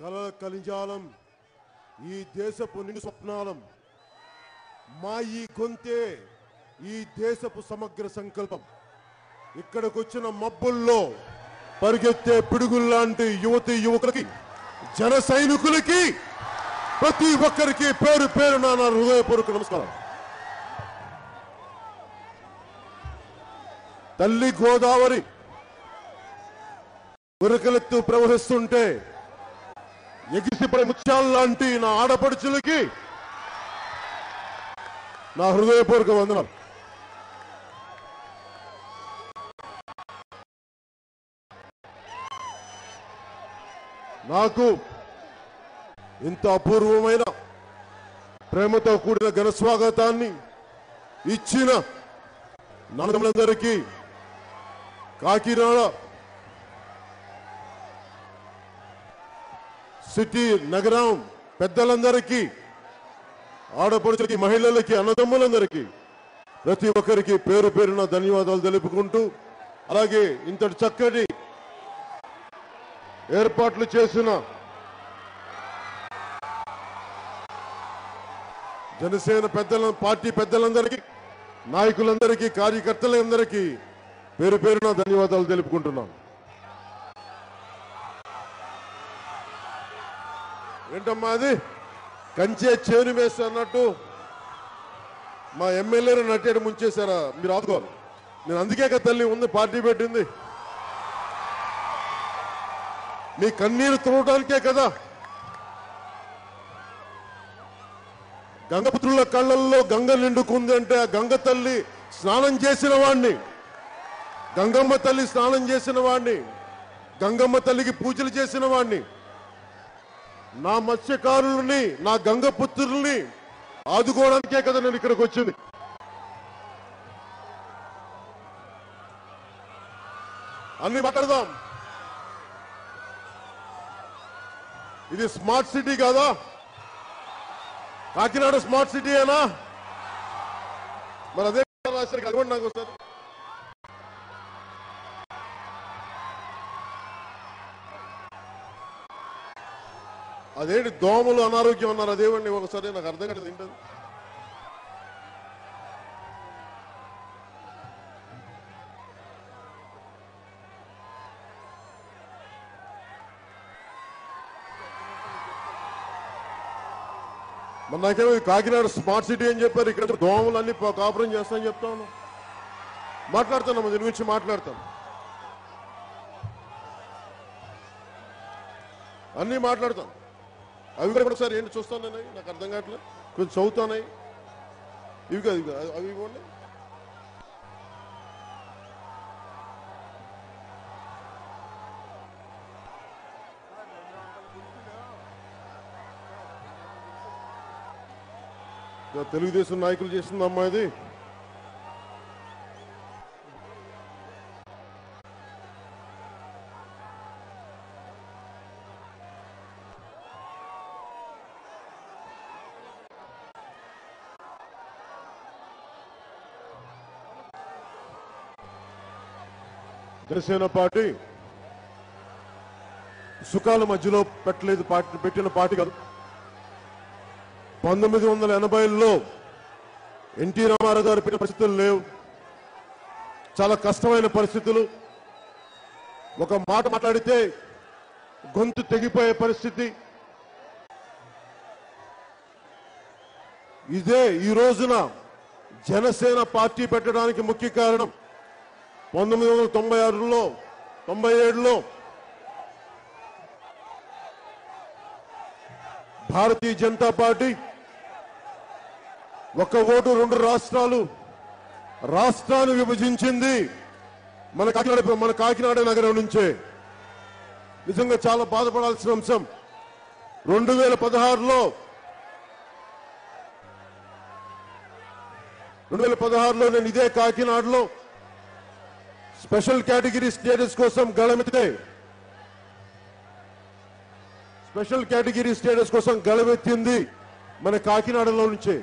కలల కలిజాలం ఈ దేశపు నిండు స్వప్నాలం మా ఈ గొంతే ఈ దేశపు సమగ్ర సంకల్పం. ఇక్కడికొచ్చిన మబ్బుల్లో పరిగెత్తే పిడుగుల్లాంటి యువతి యువకులకి జన సైనికులకి ప్రతి ఒక్కరికి పేరు పేరు నా హృదయపూర్వక నమస్కారం. తల్లి గోదావరి ఉరకలెత్తు ప్రవహిస్తుంటే ఎగిసిపడే ముత్యాల్లాంటి నా ఆడపడుచులకి నా హృదయపూర్వక వందనాలు. నాకు ఇంత అపూర్వమైన ప్రేమతో కూడిన ఘన స్వాగతాన్ని ఇచ్చిన నలుగురందరికీ కాకినాడ సిటీ నగరం పెద్దలందరికీ ఆడపడుచులకి మహిళలకి అన్నదమ్ములందరికీ ప్రతి ఒక్కరికి పేరు పేరున ధన్యవాదాలు తెలుపుకుంటూ అలాగే ఇంతటి చక్కటి ఏర్పాట్లు చేసిన జనసేన పెద్దల పార్టీ పెద్దలందరికీ నాయకులందరికీ కార్యకర్తలందరికీ పేరు పేరున ధన్యవాదాలు తెలుపుకుంటున్నాను ఏంటమ్మా అది? కంచే చేను వేస్తా అన్నట్టు మా ఎమ్మెల్యేలు నట్టేడు ముంచేశారా? మీరు ఆదుకోవాలి నేను అందుకే కదా తల్లి ఉంది పార్టీ పెట్టింది. మీ కన్నీరు తుడటానికే కదా. గంగపుత్రుల కళ్ళల్లో గంగ నిండుకుంది అంటే ఆ గంగ తల్లి స్నానం చేసిన వాణ్ణి. గంగమ్మ తల్లి స్నానం చేసిన వాణ్ణి. గంగమ్మ తల్లికి పూజలు చేసిన వాణ్ణి. నా మత్స్యకారుల్ని నా గంగపుత్రుల్ని ఆదుకోవడానికే కదా నేను ఇక్కడికి వచ్చింది. అన్ని మాట్లాడదాం. ఇది స్మార్ట్ సిటీ కాదా? కాకినాడ స్మార్ట్ సిటీ ఏనా? మరి అదే రాశారు కలవండి నాకు ఒకసారి. అదేంటి దోమలు అనారోగ్యం అన్నారు అదేవండి ఒకసారి నాకు అర్థం కాదు ఏంటది మన నాకేమో కాకినాడ స్మార్ట్ సిటీ అని చెప్పారు ఇక్కడ దోమలు అన్ని కాపురం చేస్తానని చెప్తా ఉన్నాం. మాట్లాడుతున్నాం దీని గురించి మాట్లాడతాం అన్నీ మాట్లాడతాం అవి కూడా ఒకసారి ఏంటి చూస్తున్నాయి నాకు అర్థం కావట్లేదు కొంచెం చదువుతున్నాయి ఇవి కాదు ఇవి అవి ఇవ్వండి. ఇక తెలుగుదేశం నాయకులు చేసింది అమ్మాయిది. జనసేన పార్టీ సుఖాల మధ్యలో పెట్టలేదు పార్టీ పెట్టిన పార్టీ కాదు. పంతొమ్మిది వందల ఎనభైలో ఎన్టీ రామారావు గారు పెట్టిన పరిస్థితులు లేవు. చాలా కష్టమైన పరిస్థితులు. ఒక మాట మాట్లాడితే గొంతు తెగిపోయే పరిస్థితి. ఇదే ఈ రోజున జనసేన పార్టీ పెట్టడానికి ముఖ్య కారణం. పంతొమ్మిది వందల తొంభై ఆరులో తొంభై ఏడులో భారతీయ జనతా పార్టీ ఒక ఓటు రెండు రాష్ట్రాలు రాష్ట్రాన్ని విభజించింది మన కాకినాడ మన కాకినాడ నగరం నుంచే. నిజంగా చాలా బాధపడాల్సిన అంశం. రెండు వేల పదహారులో రెండు వేల పదహారులో నేను ఇదే కాకినాడలో స్పెషల్ కేటగిరీ స్టేటస్ కోసం గళమెత్తితే స్పెషల్ కేటగిరీ స్టేటస్ కోసం గళమెత్తింది మన కాకినాడలో నుంచే.